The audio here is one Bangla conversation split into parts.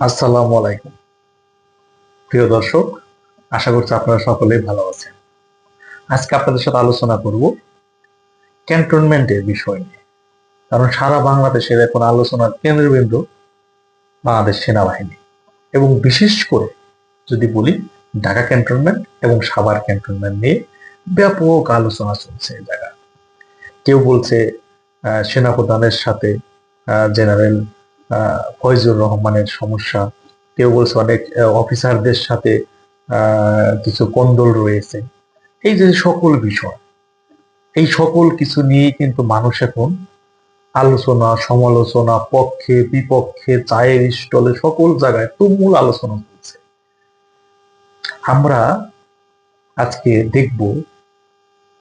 আসসালামু আলাইকুম। প্রিয় দর্শক, আশা করছি আপনারা সকলেই ভালো আছেন। আজকে আপনাদের সাথে আলোচনা করব ক্যান্টনমেন্টের বিষয় নিয়ে। কারণ সারা বাংলাদেশের এখন আলোচনার কেন্দ্রবিন্দু বাংলাদেশ সেনাবাহিনী। এবং বিশেষ করে যদি বলি, ঢাকা ক্যান্টনমেন্ট এবং সাভার ক্যান্টনমেন্ট নিয়ে ব্যাপক আলোচনা চলছে এই জায়গায়। কেউ বলছে সেনাপ্রধানের সাথে জেনারেল ফয়জুর রহমানের সমস্যা। কেউ বলছে অনেক অফিসারদের সাথে কিছু কন্দল রয়েছে। এই যে সকল বিষয়, এই সকল কিছু নিয়ে কিন্তু মানুষ এখন আলোচনা, সমালোচনা, পক্ষে, বিপক্ষে, চায়ের স্টলে, সকল জায়গায় তুমুল আলোচনা চলছে। আমরা আজকে দেখব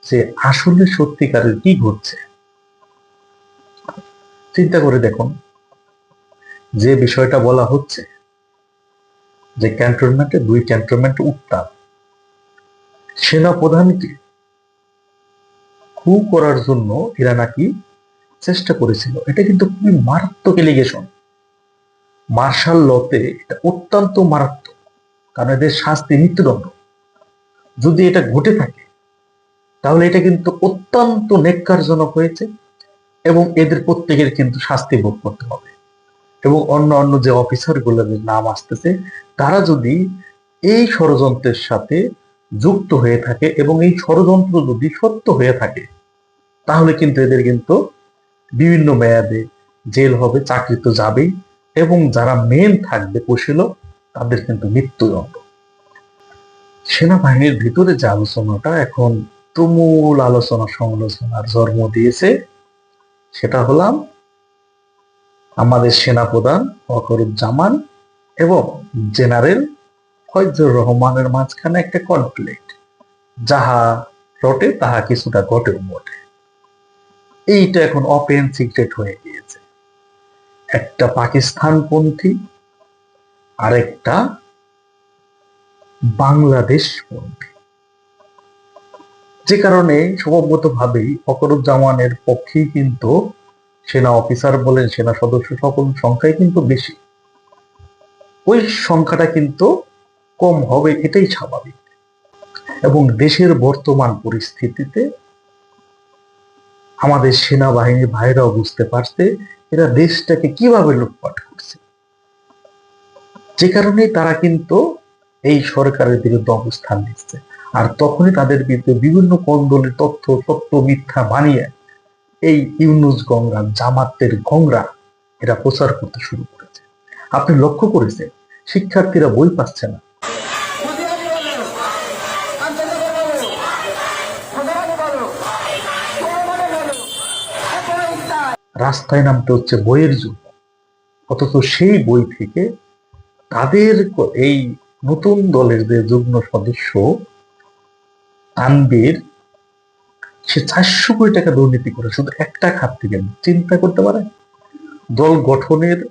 যে আসলে সত্যিকারের কি ঘটছে। চিন্তা করে দেখুন। যে বিষয়টা বলা হচ্ছে, যে ক্যান্টনমেন্টে দুই ক্যান্টনমেন্ট উত্তাপ সেনা প্রধানকে কু করার জন্য এরা নাকি চেষ্টা করেছিল। এটা কিন্তু খুবই মারাত্মক এলিগেশন মার্শাল লতে এটা অত্যন্ত মারাত্মক, কারণ এদের শাস্তি মৃত্যুদণ্ড যদি এটা ঘটে থাকে, তাহলে এটা কিন্তু অত্যন্ত নেককারজনক হয়েছে এবং এদের প্রত্যেকের কিন্তু শাস্তি ভোগ করতে হবে। এবং অন্য অন্য যে অফিসার গুলোদের নাম আসতেছে, তারা যদি এই ষড়যন্ত্রের সাথে যুক্ত হয়ে থাকে এবং এই ষড়যন্ত্র যদি সত্য হয়ে থাকে, তাহলে কিন্তু এদের কিন্তু বিভিন্ন মেয়াদে জেল হবে, চাকরি তো যাবেই এবং যারা মেন থাকবে কুশীল তাদের কিন্তু মৃত্যুদণ্ড সেনাবাহিনীর ভিতরে যে আলোচনাটা এখন তুমুল আলোচনা সমালোচনার জন্ম দিয়েছে, সেটা হলাম আমাদের সেনাপ্রধান ফখরুজ্জামান এবং জেনারেল ফয়জুর রহমানের মাঝখানে একটা কনফ্লিক্ট যাহা রটে তাহা কিছুটা ঘটেও বটে। এইটা এখন ওপেন সিক্রেট হয়ে গিয়েছে। একটা পাকিস্তানপন্থী, আরেকটা বাংলাদেশ পন্থী যে কারণে স্বভাবগতভাবেই ফখরুজ্জামানের পক্ষেই কিন্তু সেনা অফিসার বলেন, সেনা সদস্য সকল সংখ্যাই কিন্তু বেশি। ওই সংখ্যাটা কিন্তু কম হবে, এটাই স্বাভাবিক। এবং দেশের বর্তমান পরিস্থিতিতে আমাদের সেনাবাহিনীর ভাইরাও বুঝতে পারছে, এরা দেশটাকে কীভাবে লুটপাট করছে। যে কারণে তারা কিন্তু এই সরকারের বিরুদ্ধে অবস্থান নিচ্ছে। আর তখনই তাদের বিরুদ্ধে বিভিন্ন কন্দলের তথ্য, সত্য, মিথ্যা বানিয়ে এই ইউনুস গঙ্গা, জামাতের গঙ্গা এরা প্রচার করতে শুরু করেছে। আপনি লক্ষ্য করেছেন, শিক্ষার্থীরা বই পাচ্ছে না। রাস্তায় নামতে হচ্ছে বইয়ের জন্য। অথচ সেই বই থেকে তাদের এই নতুন দলের যে যুগ্ম সদস্য তানবীর সে চারশো কোটি টাকা দুর্নীতি করে, শুধু একটা খাত থেকে চিন্তা করতে পারে? দল গঠনের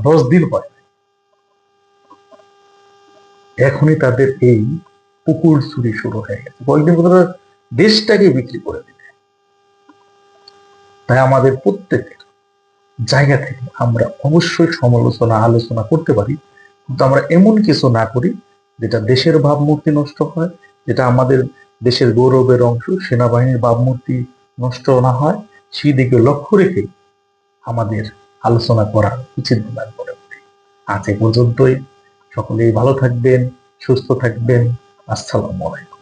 দশ দিন হয়। এখনই তাদের এই পুকুর চুরি শুরু হয়ে গেছে। কয়েকদিন তারা দেশটাকে বিক্রি করে দিবে। তাই আমাদের প্রত্যেকের জায়গা থেকে আমরা অবশ্যই সমালোচনা, আলোচনা করতে পারি। কিন্তু আমরা এমন কিছু না করি যেটা দেশের ভাবমূর্তি নষ্ট হয়, যেটা আমাদের দেশের গৌরবের অংশ, সেনাবাহিনীর ভাবমূর্তি নষ্ট না হয় সেই দিকে লক্ষ্য রেখে আমাদের আলোচনা করা উচিত বলে মনে করি। আজ এ পর্যন্তই। সকলেই ভালো থাকবেন, সুস্থ থাকবেন। আসসালামু আলাইকুম।